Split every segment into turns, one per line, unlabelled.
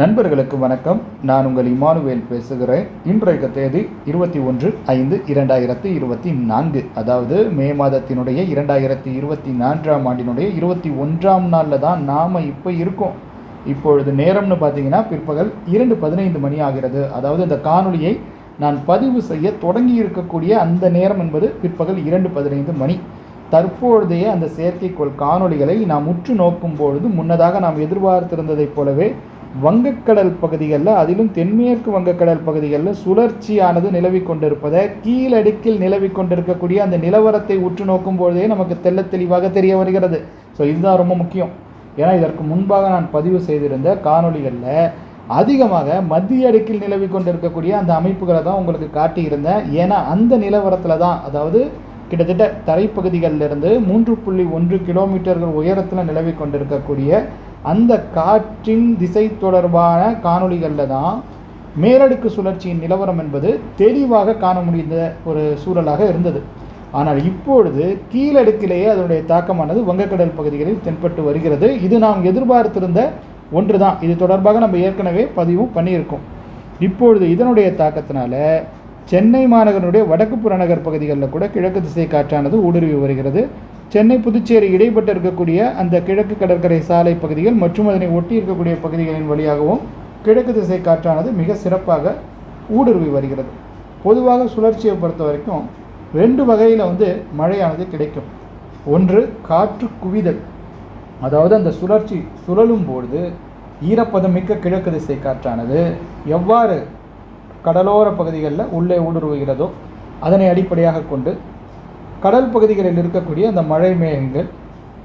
நண்பர்களுக்கு வணக்கம். நான் உங்கள் இமானுவேல் பேசுகிறேன். இன்றைய தேதி இருபத்தி ஒன்று ஐந்து இரண்டாயிரத்தி இருபத்தி நான்கு. அதாவது மே மாதத்தினுடைய இரண்டாயிரத்தி இருபத்தி நான்காம் ஆண்டினுடைய இருபத்தி ஒன்றாம் நாளில் தான் நாம் இப்போ இருக்கோம். இப்பொழுது நேரம்னு பார்த்தீங்கன்னா பிற்பகல் இரண்டு பதினைந்து மணி ஆகிறது. அதாவது இந்த காணொளியை நான் பதிவு செய்ய தொடங்கி இருக்கக்கூடிய அந்த நேரம் என்பது பிற்பகல் இரண்டு பதினைந்து மணி. தற்பொழுதைய அந்த செயற்கைக்கோள் காணொளிகளை நாம் உற்று நோக்கும் பொழுது முன்னதாக நாம் எதிர்பார்த்திருந்ததைப் போலவே வங்கக்கடல் பகுதிகளில் அதிலும் தென்மேற்கு வங்கக்கடல் பகுதிகளில் சுழற்சியானது நிலவி கொண்டிருப்பதை கீழடுக்கில் நிலவி கொண்டிருக்கக்கூடிய அந்த நிலவரத்தை உற்று நோக்கும் பொழுதே நமக்கு தெல்ல தெளிவாக தெரிய வருகிறது. ஸோ இதுதான் ரொம்ப முக்கியம். ஏன்னா இதற்கு முன்பாக நான் பதிவு செய்திருந்த காணொளிகளில் அதிகமாக மத்திய அடுக்கில் நிலவி கொண்டிருக்கக்கூடிய அந்த அமைப்புகளை தான் உங்களுக்கு காட்டியிருந்தேன். ஏன்னா அந்த நிலவரத்தில் தான் அதாவது கிட்டத்தட்ட தரைப்பகுதிகளிலிருந்து மூன்று புள்ளி ஒன்று கிலோமீட்டர்கள் உயரத்தில் நிலவி கொண்டிருக்கக்கூடிய அந்த காற்றின் திசை தொடர்பான காணொளிகளில் தான் மேலடுக்கு சுழற்சியின் நிலவரம் என்பது தெளிவாக காண முடிந்த ஒரு சூழலாக இருந்தது. ஆனால் இப்பொழுது கீழடுக்கிலேயே அதனுடைய தாக்கமானது வங்கக்கடல் பகுதிகளில் தென்பட்டு வருகிறது. இது நாம் எதிர்பார்த்திருந்த ஒன்று தான் இது தொடர்பாக நம்ம ஏற்கனவே பதிவும் பண்ணியிருக்கோம். இப்பொழுது இதனுடைய தாக்கத்தினால சென்னை மாநகரனுடைய வடக்கு புறநகர் பகுதிகளில் கூட கிழக்கு திசை காற்றானது ஊடுருவி வருகிறது. சென்னை புதுச்சேரி இடைப்பட்டு இருக்கக்கூடிய அந்த கிழக்கு கடற்கரை சாலை பகுதிகள் மற்றும் அதனை ஒட்டி இருக்கக்கூடிய பகுதிகளின் வழியாகவும் கிழக்கு திசை காற்றானது மிக சிறப்பாக ஊடுருவி வருகிறது. பொதுவாக சுழற்சியை பொறுத்த வரைக்கும் ரெண்டு வகையில் வந்து மழையானது கிடைக்கும். ஒன்று காற்று குவிதல். அதாவது அந்த சுழற்சி சுழலும் பொழுது ஈரப்பதம் மிக்க கிழக்கு திசை காற்றானது. எவ்வாறு கடலோர பகுதிகளில் உள்ளே ஊடுருவுகிறதோ அதனை அடிப்படையாக கொண்டு கடல் பகுதிகளில் இருக்கக்கூடிய அந்த மழை மேகங்கள்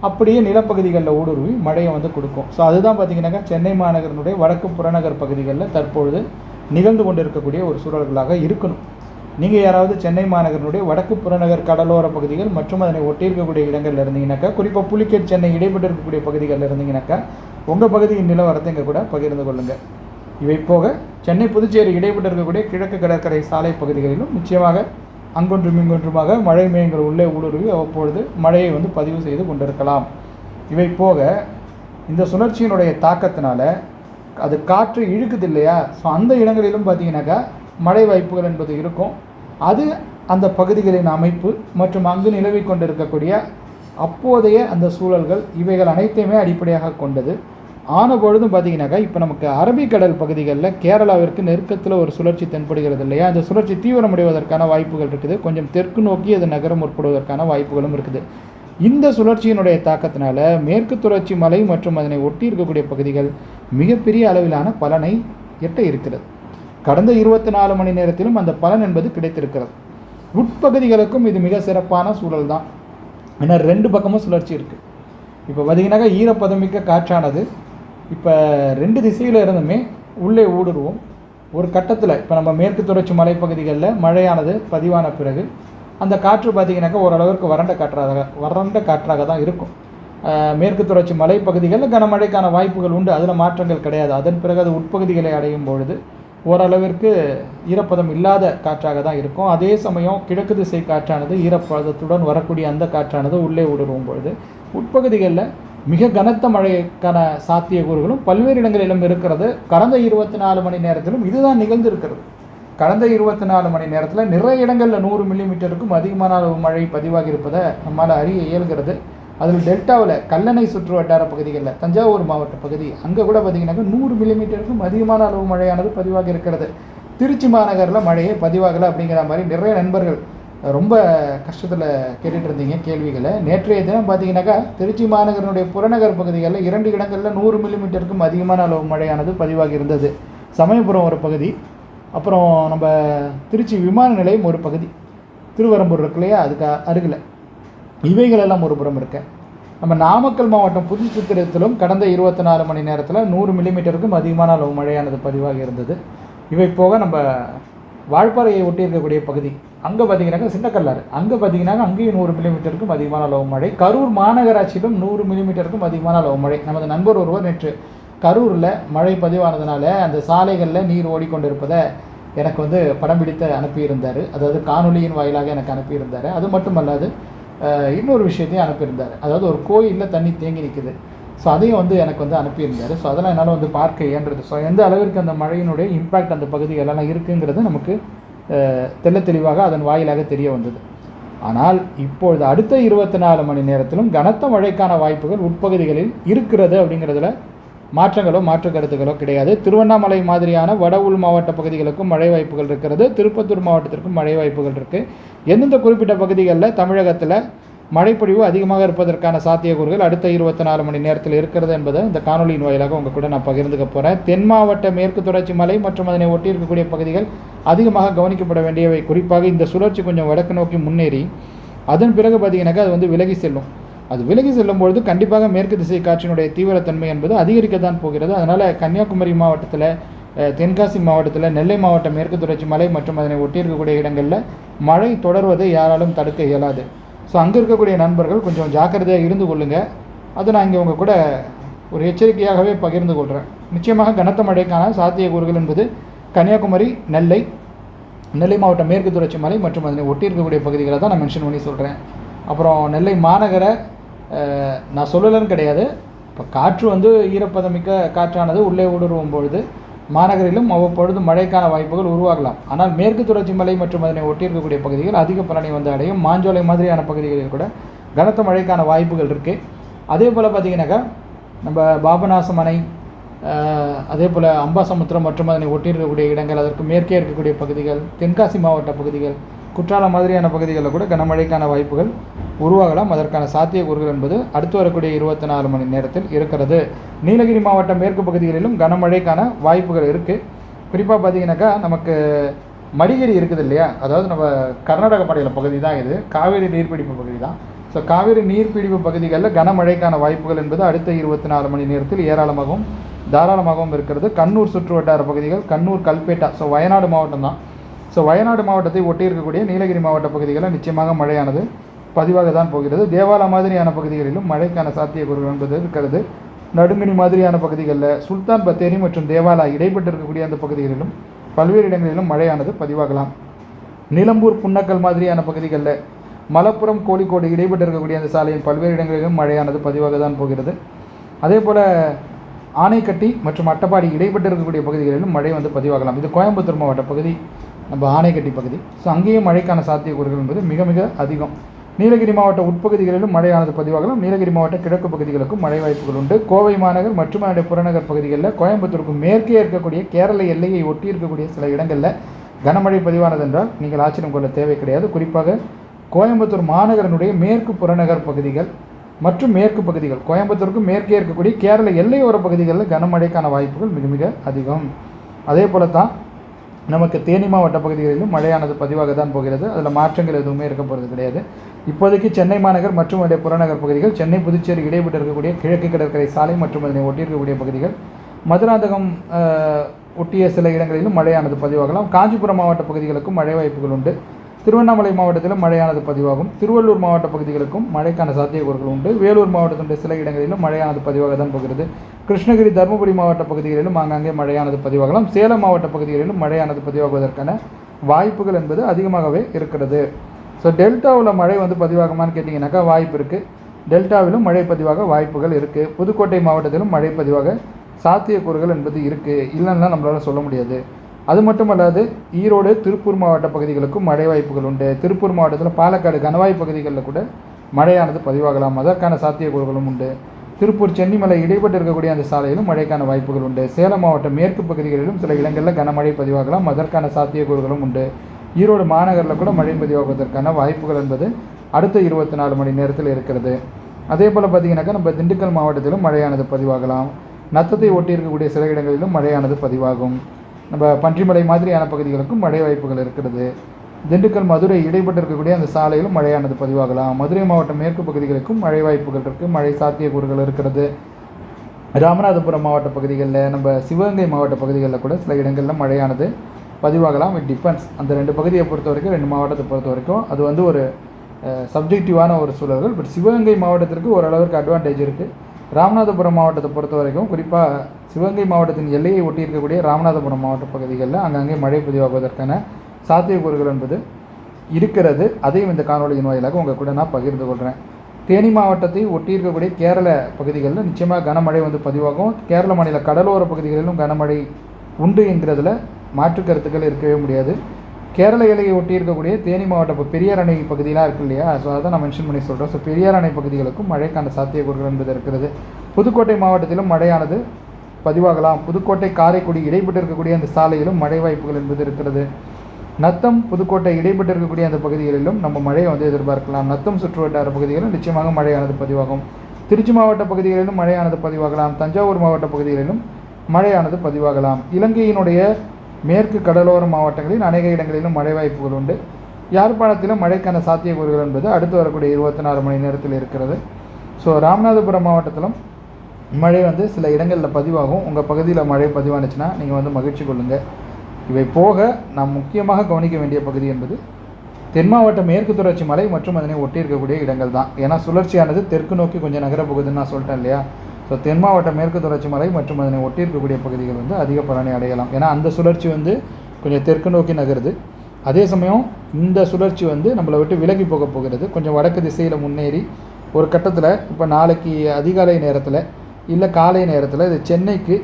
அப்படியே நிலப்பகுதிகளில் ஊடுருவி மழையை வந்து கொடுக்கும். ஸோ அதுதான் பார்த்தீங்கன்னாக்கா சென்னை மாநகரனுடைய வடக்கு புறநகர் பகுதிகளில் தற்பொழுது நிகழ்ந்து கொண்டிருக்கக்கூடிய ஒரு சூழல்களாக இருக்கணும். நீங்கள் யாராவது சென்னை மாநகரனுடைய வடக்கு புறநகர் கடலோர பகுதிகள் மற்றும் அதனை ஒட்டியிருக்கக்கூடிய இடங்களில் இருந்தீங்கன்னாக்கா குறிப்பாக புலிக்கேட் சென்னை இடைப்பட்டு இருக்கக்கூடிய பகுதிகளில் இருந்தீங்கன்னாக்கா உங்கள் பகுதியின் நிலவரத்தை இங்கே கூட பகிர்ந்து கொள்ளுங்கள் இவை போக சென்னை புதுச்சேரி இடைப்பட்டு இருக்கக்கூடிய கிழக்கு கடற்கரை சாலை பகுதிகளிலும் நிச்சயமாக அங்கொன்றும் இங்கொன்றுமாக மழை மேகங்கள் உள்ளே ஊடுருவி அவ்வப்பொழுது மழையை வந்து பதிவு செய்து கொண்டிருக்கலாம். இவை போக இந்த சுழற்சியினுடைய தாக்கத்தினால அது காற்று இழுக்குது இல்லையா? ஸோ அந்த இடங்களிலும் பார்த்தீங்கன்னாக்கா மழை வாய்ப்புகள் என்பது இருக்கும். அது அந்த பகுதிகளின் அமைப்பு மற்றும் அங்கு நிலவி கொண்டிருக்கக்கூடிய அப்போதைய அந்த சூழல்கள் இவைகள் அனைத்தையுமே அடிப்படையாக கொண்டது. ஆன பொழுதும் பார்த்தீங்கன்னாக்கா இப்போ நமக்கு அரபிக்கடல் பகுதிகளில் கேரளாவிற்கு நெருக்கத்தில் ஒரு சுழற்சி தென்படுகிறது இல்லையா? அந்த சுழற்சி தீவிரமடைவதற்கான வாய்ப்புகள் இருக்குது. கொஞ்சம் தெற்கு நோக்கி அது நகரம் முற்படுவதற்கான வாய்ப்புகளும் இருக்குது. இந்த சுழற்சியினுடைய தாக்கத்தினால மேற்கு தொடர்ச்சி மலை மற்றும் அதனை ஒட்டி இருக்கக்கூடிய பகுதிகள் மிகப்பெரிய அளவிலான பலனை எட்ட இருக்கிறது. கடந்த இருபத்தி நாலு மணி நேரத்திலும் அந்த பலன் என்பது கிடைத்திருக்கிறது. உட்பகுதிகளுக்கும் இது மிக சிறப்பான சூழல் தான். ஏன்னா ரெண்டு பக்கமும் சுழற்சி இருக்குது இப்போ பார்த்தீங்கன்னாக்கா ஈரப்பதமிக்க காற்றானது. இப்போ ரெண்டு திசையில் இருந்துமே உள்ளே ஊடுருவோம். ஒரு கட்டத்தில் இப்போ நம்ம மேற்கு தொடர்ச்சி மலைப்பகுதிகளில் மழையானது பதிவான பிறகு அந்த காற்று பார்த்திங்கனாக்கா ஓரளவுக்கு வறண்ட காற்றாக வறண்ட காற்றாக தான் இருக்கும். மேற்கு தொடர்ச்சி மலைப்பகுதிகளில் கனமழைக்கான வாய்ப்புகள் உண்டு அதில் மாற்றங்கள் கிடையாது. அதன் பிறகு அது உட்பகுதிகளை அடையும் பொழுது ஓரளவிற்கு ஈரப்பதம் இல்லாத காற்றாக தான் இருக்கும். அதே சமயம் கிழக்கு திசை காற்றானது ஈரப்பதத்துடன் வரக்கூடிய அந்த காற்றானது உள்ளே ஊடுருவும் பொழுது உட்பகுதிகளில் மிக கனத்த மழைக்கான சாத்தியக்கூறுகளும் பல்வேறு இடங்களிலும் இருக்கிறது. கடந்த இருபத்தி நாலு மணி நேரத்திலும் இதுதான் நிகழ்ந்திருக்கிறது. கடந்த இருபத்தி நாலு மணி நேரத்தில் நிறைய இடங்களில் நூறு மில்லிமீட்டருக்கும் அதிகமான அளவு மழை பதிவாகி இருப்பதை நம்மால் அறிய இயல்கிறது. அதில் டெல்டாவில் கல்லணை சுற்று வட்டார பகுதிகளில் தஞ்சாவூர் மாவட்ட பகுதி அங்கே கூட பார்த்திங்கனாக்கா நூறு மில்லிமீட்டருக்கும் அதிகமான அளவு மழையானது பதிவாகி இருக்கிறது திருச்சி மாநகரில் மழையே பதிவாகலை அப்படிங்கிற மாதிரி நிறைய நண்பர்கள் ரொம்ப கஷ்டத்தில் கேட்டுட்டு இருந்தீங்க கேள்விகளை. நேற்றைய தினம் பார்த்தீங்கன்னாக்கா திருச்சி மாநகரனுடைய புறநகர் பகுதிகளில் இரண்டு இடங்களில் நூறு மில்லிமீட்டருக்கும் அதிகமான அளவு மழையானது பதிவாகி இருந்தது. சமயபுரம் ஒரு பகுதி அப்புறம் நம்ம திருச்சி விமான நிலையம் ஒரு பகுதி. திருவரம்பூர் இருக்கு இல்லையா அதுக்கு அருகில். இவைகளெல்லாம் ஒரு புறம் இருக்க. நம்ம நாமக்கல் மாவட்டம் புதுச்சித்திரத்திலும் கடந்த இருபத்தி நாலு மணி நேரத்தில் நூறு மில்லிமீட்டருக்கும் அதிகமான அளவு மழையானது பதிவாகி இருந்தது. இவை போக நம்ம வால்பாறையை ஒட்டி இருக்கக்கூடிய பகுதி. அங்கே பார்த்தீங்கன்னாக்கா சின்னக்கல்லாறு. அங்கே பார்த்தீங்கன்னாக்கா அங்கேயும் நூறு மில்லிமீட்டருக்கும் அதிகமான அளவு மழை. கரூர் மாநகராட்சியிலும் நூறு மில்லிமீட்டருக்கும் அதிகமான அளவு மழை. நமது நண்பர் ஒருவர் நேற்று கரூரில் மழை பதிவானதுனால அந்த சாலைகளில் நீர் ஓடிக்கொண்டிருப்பதை எனக்கு வந்து படம் பிடித்து அனுப்பியிருந்தார். அதாவது காணொலியின் வாயிலாக எனக்கு அனுப்பியிருந்தார். அது மட்டுமல்லாது இன்னொரு விஷயத்தையும் அனுப்பியிருந்தார். அதாவது ஒரு கோயிலில் தண்ணி தேங்கி நிற்குது ஸோ அதையும் வந்து எனக்கு வந்து அனுப்பியிருந்தார். ஸோ அதெல்லாம் என்னால் வந்து பார்க்க இயன்றது ஸோ எந்த அளவிற்கு அந்த மழையினுடைய இம்பேக்ட் அந்த பகுதிகளெல்லாம் இருக்குங்கிறது நமக்கு அஹ், தெளிவாக அதன் வாயிலாக தெரிய வந்தது. ஆனால் இப்பொழுது அடுத்த இருபத்தி நாலு மணி நேரத்திலும் கனத்த மழைக்கான வாய்ப்புகள் உட்பகுதிகளில் இருக்கிறது அப்படிங்கிறதுல மாற்றங்களோ மாற்று கருத்துக்களோ கிடையாது. திருவண்ணாமலை மாதிரியான வட உள் மாவட்ட பகுதிகளுக்கும் மழை வாய்ப்புகள் இருக்கிறது. திருப்பத்தூர் மாவட்டத்திற்கும் மழை வாய்ப்புகள் இருக்குது எந்தெந்த குறிப்பிட்ட பகுதிகளில் தமிழகத்தில் மழைப்பொழிவு அதிகமாக இருப்பதற்கான சாத்தியக்கூறுகள் அடுத்த இருபத்தி நாலு மணி நேரத்தில் இருக்கிறது என்பதை இந்த காணொலியின் வாயிலாக உங்கள் கூட நான் பகிர்ந்துக்க போகிறேன் தென் மாவட்ட மேற்கு தொடர்ச்சி மலை மற்றும் அதனை ஒட்டி இருக்கக்கூடிய பகுதிகள் அதிகமாக கவனிக்கப்பட வேண்டியவை. குறிப்பாக இந்த சுழற்சி கொஞ்சம் வடக்கு நோக்கி முன்னேறி அதன் பிறகு பார்த்தீங்கன்னாக்கா அது வந்து விலகி செல்லும். அது விலகி செல்லும் பொழுது கண்டிப்பாக மேற்கு திசை காற்றினுடைய தீவிரத்தன்மை என்பது அதிகரிக்க தான் போகிறது. அதனால் கன்னியாகுமரி மாவட்டத்தில் தென்காசி மாவட்டத்தில் நெல்லை மாவட்ட மேற்கு தொடர்ச்சி மலை மற்றும் அதனை ஒட்டியிருக்கக்கூடிய இடங்களில் மழை தொடர்வதை யாராலும் தடுக்க இயலாது. ஸோ அங்கே இருக்கக்கூடிய நண்பர்கள் கொஞ்சம் ஜாக்கிரதையாக இருந்து கொள்ளுங்கள் அதை நான் இங்கே உங்கள் கூட ஒரு எச்சரிக்கையாகவே பகிர்ந்து கொள்கிறேன் நிச்சயமாக கனத்த மழைக்கான சாத்தியக்கூறுகள் என்பது கன்னியாகுமரி நெல்லை நெல்லை மாவட்டம் மேற்கு தொடர்ச்சி மலை மற்றும் அதனை ஒட்டி இருக்கக்கூடிய பகுதிகளை தான் நான் மென்ஷன் பண்ணி சொல்கிறேன் அப்புறம் நெல்லை மாநகர நான் சொல்லலைன்னு கிடையாது. இப்போ காற்று வந்து ஈரப்பதமிக்க காற்றானது உள்ளே ஊடுருவும் பொழுது மாநகரிலும் அவ்வப்பொழுது மழைக்கான வாய்ப்புகள் உருவாகலாம். ஆனால் மேற்கு தொடர்ச்சி மலை மற்றும் அதனை ஒட்டி இருக்கக்கூடிய பகுதிகள் அதிக பலனை வந்து அடையும். மாஞ்சோலை மாதிரியான பகுதிகளில் கூட கனத்த மழைக்கான வாய்ப்புகள் இருக்குது அதே போல் பார்த்திங்கனாக்கா நம்ம பாபநாசம் அணை அதே போல் அம்பாசமுத்திரம் மற்றும் அதனை ஒட்டியிருக்கக்கூடிய இடங்கள் அதற்கு மேற்கே இருக்கக்கூடிய பகுதிகள் தென்காசி மாவட்ட பகுதிகள் குற்றாலம் மாதிரியான பகுதிகளில் கூட கனமழைக்கான வாய்ப்புகள் உருவாகலாம். அதற்கான சாத்தியக்கூறுகள் என்பது அடுத்து வரக்கூடிய இருபத்தி நாலு மணி நேரத்தில் இருக்கிறது. நீலகிரி மாவட்டம் மேற்கு பகுதிகளிலும் கனமழைக்கான வாய்ப்புகள் இருக்குது குறிப்பாக பார்த்தீங்கன்னாக்கா நமக்கு மடிகிரி இருக்குது இல்லையா? அதாவது நம்ம கர்நாடக மாநில பகுதி தான் இது. காவேரி நீர்பிடிப்பு பகுதி தான். ஸோ காவேரி நீர்பிடிப்பு பகுதிகளில் கனமழைக்கான வாய்ப்புகள் என்பது அடுத்த இருபத்தி நாலு மணி நேரத்தில் ஏராளமாகவும் தாராளமாகவும் இருக்கிறது. கண்ணூர் சுற்று வட்டார பகுதிகள் கண்ணூர் கல்பேட்டா ஸோ வயநாடு மாவட்டம் தான். ஸோ வயநாடு மாவட்டத்தை ஒட்டி இருக்கக்கூடிய நீலகிரி மாவட்ட பகுதிகளில் நிச்சயமாக மழையானது பதிவாக தான் போகிறது. தேவாலா மாதிரியான பகுதிகளிலும் மழைக்கான சாத்தியக்கூறுகள் என்பது இருக்கிறது. நடுமினி மாதிரியான பகுதிகளில் சுல்தான் பத்தேரி மற்றும் தேவாலா இடைப்பட்டு இருக்கக்கூடிய அந்த பகுதிகளிலும் பல்வேறு இடங்களிலும் மழையானது பதிவாகலாம். நிலம்பூர் புன்னக்கல் மாதிரியான பகுதிகளில் மலப்புரம் கோழிக்கோடு இடைப்பட்டு இருக்கக்கூடிய அந்த சாலையின் பல்வேறு இடங்களிலும் மழையானது பதிவாக தான் போகிறது. அதே போல் ஆனைக்கட்டி மற்றும் அட்டப்பாடி இடைப்பட்டு இருக்கக்கூடிய பகுதிகளிலும் மழை வந்து பதிவாகலாம். இது கோயம்புத்தூர் மாவட்ட பகுதி. நம்ம ஆனைக்கட்டி பகுதி. ஸோ அங்கேயும் மழைக்கான சாத்தியக்கூறுகள் என்பது மிக மிக அதிகம். நீலகிரி மாவட்ட உட்பகுதிகளிலும் மழையானது பதிவாகலாம். நீலகிரி மாவட்ட கிழக்கு பகுதிகளுக்கும் மழை வாய்ப்புகள் உண்டு. கோவை மாநகர் மற்றும் அதனுடைய புறநகர் பகுதிகளில் கோயம்புத்தூருக்கு மேற்கே இருக்கக்கூடிய கேரள எல்லையை ஒட்டி இருக்கக்கூடிய சில இடங்களில் கனமழை பதிவானது என்றால் நீங்கள் ஆச்சரியம் கொள்ள தேவை கிடையாது. குறிப்பாக கோயம்புத்தூர் மாநகரனுடைய மேற்கு புறநகர் பகுதிகள் மற்றும் மேற்கு பகுதிகள். கோயம்புத்தூருக்கு மேற்கே இருக்கக்கூடிய கேரள எல்லையோர பகுதிகளில் கனமழைக்கான வாய்ப்புகள் மிக மிக அதிகம். அதே போல தான் நமக்கு தேனி மாவட்ட பகுதிகளிலும் மழையானது பதிவாக தான் போகிறது. அதில் மாற்றங்கள் எதுவுமே இருக்க போகிறது கிடையாது. இப்போதைக்கு சென்னை மாநகர் மற்றும் அதனுடைய புறநகர் பகுதிகள் சென்னை புதுச்சேரி இடைப்பட்டு இருக்கக்கூடிய கிழக்கு கடற்கரை சாலை மற்றும் அதனை ஒட்டியிருக்கக்கூடிய பகுதிகள். மதுராந்தகம் ஒட்டிய சில இடங்களிலும் மழையானது பதிவாகலாம். காஞ்சிபுரம் மாவட்ட பகுதிகளுக்கும் மழை வாய்ப்புகள் உண்டு. திருவண்ணாமலை மாவட்டத்திலும் மழையானது பதிவாகும். திருவள்ளூர் மாவட்ட பகுதிகளுக்கும் மழைக்கான சாத்தியக்கூறுகள் உண்டு. வேலூர் மாவட்டத்தினுடைய சில இடங்களிலும் மழையானது பதிவாக தான் போகிறது. கிருஷ்ணகிரி தருமபுரி மாவட்ட பகுதிகளிலும் ஆங்காங்கே மழையானது பதிவாகலாம். சேலம் மாவட்ட பகுதிகளிலும் மழையானது பதிவாகுவதற்கான வாய்ப்புகள் என்பது அதிகமாகவே இருக்கிறது. ஸோ டெல்டாவில் மழை வந்து பதிவாகுமான்னு கேட்டிங்கனாக்கா வாய்ப்பு இருக்குது டெல்டாவிலும் மழை பதிவாக வாய்ப்புகள் இருக்குது புதுக்கோட்டை மாவட்டத்திலும் மழை பதிவாக சாத்தியக்கூறுகள் என்பது இருக்குது இல்லைன்னா நம்மளால் சொல்ல முடியாது. அது மட்டுமல்லாது ஈரோடு திருப்பூர் மாவட்ட பகுதிகளுக்கும் மழை வாய்ப்புகள் உண்டு. திருப்பூர் மாவட்டத்தில் பாலக்காடு கணவாய் பகுதிகளில் கூட மழையானது பதிவாகலாம். அதற்கான சாத்தியக்கூறுகளும் உண்டு. திருப்பூர் சென்னிமலை இடைப்பட்டு இருக்கக்கூடிய அந்த சாலையிலும் மழைக்கான வாய்ப்புகள் உண்டு. சேலம் மாவட்டம் மேற்கு பகுதிகளிலும் சில இடங்களில் கனமழை பதிவாகலாம். அதற்கான சாத்தியக்கூறுகளும் உண்டு. ஈரோடு மாநகரில் கூட மழை பதிவாகுவதற்கான வாய்ப்புகள் என்பது அடுத்த இருபத்தி நாலு மணி நேரத்தில் இருக்கிறது. அதே போல் பார்த்தீங்கன்னாக்கா நம்ம திண்டுக்கல் மாவட்டத்திலும் மழையானது பதிவாகலாம். நத்தத்தை ஒட்டி இருக்கக்கூடிய சில இடங்களிலும் மழையானது பதிவாகும். நம்ம பன்றிமலை மாதிரியான பகுதிகளுக்கும் மழை வாய்ப்புகள் இருக்கிறது. திண்டுக்கல் மதுரை இடைப்பட்டு இருக்கக்கூடிய அந்த சாலையிலும் மழையானது பதிவாகலாம். மதுரை மாவட்ட மேற்கு பகுதிகளுக்கும் மழை வாய்ப்புகள் இருக்குது மழை சாத்தியக்கூறுகள் இருக்கிறது. ராமநாதபுரம் மாவட்ட பகுதிகளில் நம்ம சிவகங்கை மாவட்ட பகுதிகளில் கூட சில இடங்களில் மழையானது பதிவாகலாம். இட் டிபெண்ட்ஸ் அந்த ரெண்டு பகுதியை பொறுத்த வரைக்கும் ரெண்டு மாவட்டத்தை பொறுத்த வரைக்கும் அது வந்து ஒரு சப்ஜெக்டிவான ஒரு சூழல்கள். பட் சிவகங்கை மாவட்டத்திற்கு ஓரளவிற்கு அட்வான்டேஜ் இருக்குது ராமநாதபுரம் மாவட்டத்தை பொறுத்த வரைக்கும் குறிப்பாக சிவகங்கை மாவட்டத்தின் எல்லையை ஒட்டி இருக்கக்கூடிய ராமநாதபுரம் மாவட்ட பகுதிகளில் அங்கங்கே மழை பதிவாகுவதற்கான சாத்தியக்கூறுகள் என்பது இருக்கிறது. அதையும் இந்த காணொலியின் வாயிலாக உங்கள் கூட நான் பகிர்ந்து கொள்கிறேன் தேனி மாவட்டத்தை ஒட்டி இருக்கக்கூடிய கேரள பகுதிகளில் நிச்சயமாக கனமழை வந்து பதிவாகும். கேரள மாநில கடலோர பகுதிகளிலும் கனமழை உண்டு என்கிறதுல மாற்று கருத்துக்கள் இருக்கவே முடியாது. கேரள எல்லையை ஒட்டி இருக்கக்கூடிய தேனி மாவட்டம் இப்போ பெரியார் அணை பகுதியெலாம் இருக்கு இல்லையா? ஸோ அதை நான் மென்ஷன் பண்ணி சொல்கிறேன் ஸோ பெரியார் அணை பகுதிகளுக்கும் மழைக்கான சாத்தியக்கூறுகள் என்பது இருக்கிறது. புதுக்கோட்டை மாவட்டத்திலும் மழையானது பதிவாகலாம். புதுக்கோட்டை காரைக்குடி இடைப்பட்டு இருக்கக்கூடிய அந்த சாலையிலும் மழை வாய்ப்புகள் என்பது இருக்கிறது. நத்தம் புதுக்கோட்டை இடைப்பட்டு இருக்கக்கூடிய அந்த பகுதிகளிலும் நம்ம மழையை வந்து எதிர்பார்க்கலாம். நத்தம் சுற்றுவட்டார பகுதிகளிலும் நிச்சயமாக மழையானது பதிவாகும். திருச்சி மாவட்ட பகுதிகளிலும் மழையானது பதிவாகலாம். தஞ்சாவூர் மாவட்ட பகுதிகளிலும் மழையானது பதிவாகலாம். இலங்கையினுடைய மேற்கு கடலோர மாவட்டங்களில் அநேக இடங்களிலும் மழை வாய்ப்புகள் உண்டு. யாழ்ப்பாணத்திலும் மழைக்கான சாத்தியக்கூறுகள் என்பது அடுத்து வரக்கூடிய இருபத்தி நாலு மணி நேரத்தில் இருக்கிறது. ஸோ ராமநாதபுரம் மாவட்டத்திலும் மழை வந்து சில இடங்களில் பதிவாகும். உங்கள் பகுதியில் மழை பதிவானுச்சுன்னா நீங்கள் வந்து மகிழ்ச்சி கொள்ளுங்கள் இவை போக நாம் முக்கியமாக கவனிக்க வேண்டிய பகுதி என்பது தென் மாவட்ட மேற்கு தொடர்ச்சி மலை மற்றும் அதனை ஒட்டி இருக்கக்கூடிய இடங்கள் தான். ஏன்னா சுழற்சியானது தெற்கு நோக்கி கொஞ்சம் நகரப்போகுதுன்னு நான் சொல்லிட்டேன் இல்லையா? ஸோ தென் மாவட்ட மேற்கு தொடர்ச்சி மலை மற்றும் அதனை ஒட்டி இருக்கக்கூடிய பகுதிகள் வந்து அதிக பலனை அடையலாம். ஏன்னா அந்த சுழற்சி வந்து கொஞ்சம் தெற்கு நோக்கி நகருது. அதே சமயம் இந்த சுழற்சி வந்து நம்மளை விட்டு விலகி போக போகிறது. கொஞ்சம் வடக்கு திசையில் முன்னேறி ஒரு கட்டத்தில் இப்போ நாளைக்கு அதிகாலை நேரத்தில் இல்லை காலை நேரத்தில் இது சென்னைக்கு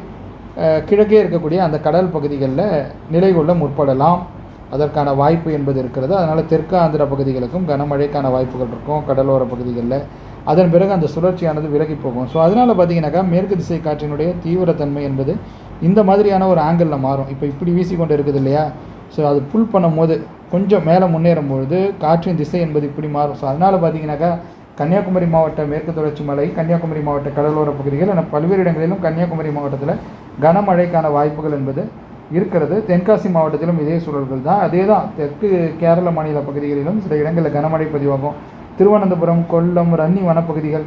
கிழக்கே இருக்கக்கூடிய அந்த கடல் பகுதிகளில் நிலை கொள்ள முற்படலாம். அதற்கான வாய்ப்பு என்பது இருக்கிறது. அதனால் தெற்கு ஆந்திர பகுதிகளுக்கும் கனமழைக்கான வாய்ப்புகள் இருக்கும் கடலோர பகுதிகளில். அதன் பிறகு அந்த சுழற்சியானது விலகி போகும். ஸோ அதனால் பார்த்தீங்கன்னாக்கா மேற்கு திசை காற்றினுடைய தீவிரத்தன்மை என்பது இந்த மாதிரியான ஒரு ஆங்கிளில் மாறும். இப்போ இப்படி வீசிக்கொண்டு இருக்குது இல்லையா? ஸோ அது புல் பண்ணும்போது கொஞ்சம் மேலே முன்னேறும் பொழுது காற்றின் திசை என்பது இப்படி மாறும். ஸோ அதனால் பார்த்தீங்கன்னாக்கா கன்னியாகுமரி மாவட்ட மேற்கு தொடர்ச்சி மலை கன்னியாகுமரி மாவட்ட கடலோர பகுதிகள் என பல்வேறு இடங்களிலும் கன்னியாகுமரி மாவட்டத்தில் கனமழைக்கான வாய்ப்புகள் என்பது இருக்கிறது. தென்காசி மாவட்டத்திலும் இதே சூழல்கள் தான். அதே தான் தெற்கு கேரள மாநில பகுதிகளிலும் சில இடங்களில் கனமழை பதிவாகும். திருவனந்தபுரம் கொல்லம் ரன்னி வனப்பகுதிகள்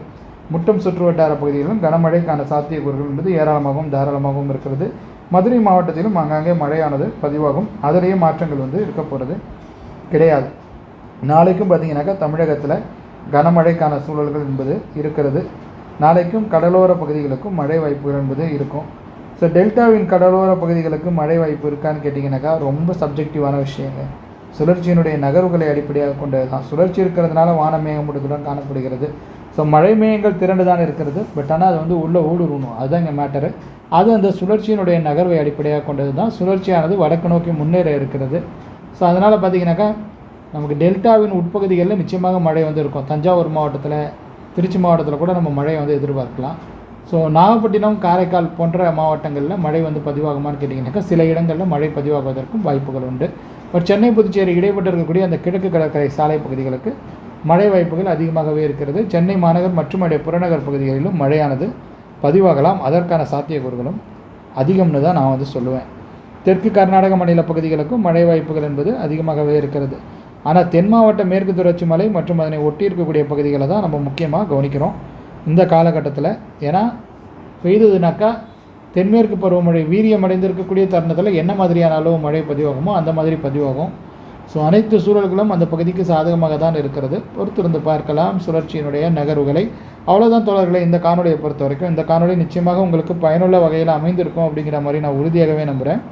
முட்டம் சுற்றுவட்டார பகுதிகளிலும் கனமழைக்கான சாத்தியக்கூறுகள் என்பது ஏராளமாகவும் தாராளமாகவும் இருக்கிறது. மதுரை மாவட்டத்திலும் ஆங்காங்கே மழையானது பதிவாகும். அதிலேயே மாற்றங்கள் வந்து இருக்க போகிறது கிடையாது. நாளைக்கும் பார்த்தீங்கன்னாக்கா தமிழகத்தில் கனமழைக்கான சூழல்கள் என்பது இருக்கிறது. நாளைக்கும் கடலோர பகுதிகளுக்கும் மழை வாய்ப்புகள் என்பது இருக்கும். ஸோ டெல்டாவின் கடலோர பகுதிகளுக்கு மழை வாய்ப்பு இருக்கான்னு கேட்டிங்கனாக்கா ரொம்ப சப்ஜெக்டிவான விஷயங்க. சுழற்சியினுடைய நகர்வுகளை அடிப்படையாக கொண்டது தான் சுழற்சி இருக்கிறதுனால வானமேகமூட்டத்துடன் காணப்படுகிறது. ஸோ மழை மேகங்கள் திரண்டு தான் இருக்கிறது. பட் ஆனால் அது வந்து உள்ளே ஊடுருவணும். அதுதான் இங்கே மேட்டரு அது அந்த சுழற்சியினுடைய நகர்வை அடிப்படையாக கொண்டது தான் சுழற்சியானது வடக்கு நோக்கி முன்னேற இருக்கிறது. ஸோ அதனால் பார்த்திங்கனாக்கா நமக்கு டெல்டாவின் உட்பகுதிகளில் நிச்சயமாக மழை வந்து இருக்கும். தஞ்சாவூர் மாவட்டத்தில் திருச்சி மாவட்டத்தில் கூட நம்ம மழையை வந்து எதிர்பார்க்கலாம். ஸோ நாகப்பட்டினம் காரைக்கால் போன்ற மாவட்டங்களில் மழை வந்து பதிவாகுமான்னு கேட்டிங்கனாக்கா சில இடங்களில் மழை பதிவாகுவதற்கும் வாய்ப்புகள் உண்டு. பட் சென்னை புதுச்சேரி இடைப்பட்டு இருக்கக்கூடிய அந்த கிழக்கு கடற்கரை சாலை பகுதிகளுக்கு மழை வாய்ப்புகள் அதிகமாகவே இருக்கிறது. சென்னை மாநகர் மற்றும் அடைய புறநகர் பகுதிகளிலும் மழையானது பதிவாகலாம். அதற்கான சாத்தியக்கூறுகளும் அதிகம்னு தான் நான் வந்து சொல்லுவேன். தெற்கு கர்நாடக மாநில பகுதிகளுக்கும் மழை வாய்ப்புகள் என்பது அதிகமாகவே இருக்கிறது. ஆனால் தென் மாவட்ட மேற்கு தொடர்ச்சி மலை மற்றும் அதனை ஒட்டி இருக்கக்கூடிய பகுதிகளை தான் நம்ம முக்கியமாக கவனிக்கிறோம் இந்த காலகட்டத்தில். ஏன்னா பெய்ததுனாக்கா தென்மேற்கு பருவமழை வீரியம் அடைந்திருக்கக்கூடிய தருணத்தில் என்ன மாதிரியான அளவு மழை பதிவாகுமோ அந்த மாதிரி பதிவாகும். ஸோ அனைத்து சூழல்களும் அந்த பகுதிக்கு சாதகமாக தான் இருக்கிறது. பொறுத்திருந்து பார்க்கலாம் சுழற்சியினுடைய நகர்வுகளை. அவ்வளோதான் தோழர்களை இந்த காணொலியை பொறுத்த வரைக்கும். இந்த காணொலி நிச்சயமாக உங்களுக்கு பயனுள்ள வகையில் அமைந்திருக்கும் அப்படிங்கிற மாதிரி நான் உறுதியாகவே நம்புகிறேன்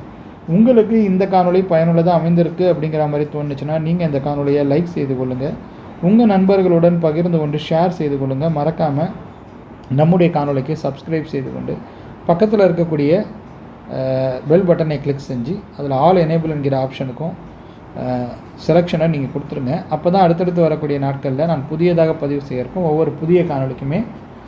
உங்களுக்கு இந்த காணொளி பயனுள்ளதாக அமைந்திருக்கு அப்படிங்கிற மாதிரி தோணுச்சுன்னா நீங்கள் இந்த காணொலியை லைக் செய்து கொள்ளுங்கள் உங்கள் நண்பர்களுடன் பகிர்ந்து கொண்டு ஷேர் செய்து கொள்ளுங்கள் மறக்காமல் நம்முடைய காணொளிக்கு சப்ஸ்கிரைப் செய்து கொண்டு பக்கத்தில் இருக்கக்கூடிய பெல் பட்டனை கிளிக் செஞ்சு அதில் ஆல் எனேபிள் என்கிற ஆப்ஷனுக்கும் செலெக்ஷனை நீங்கள் கொடுத்துருங்க. அப்போ தான் அடுத்தடுத்து வரக்கூடிய நாட்களில் நான் புதியதாக பதிவு செய்யறக்கும் ஒவ்வொரு புதிய காணொளிக்குமே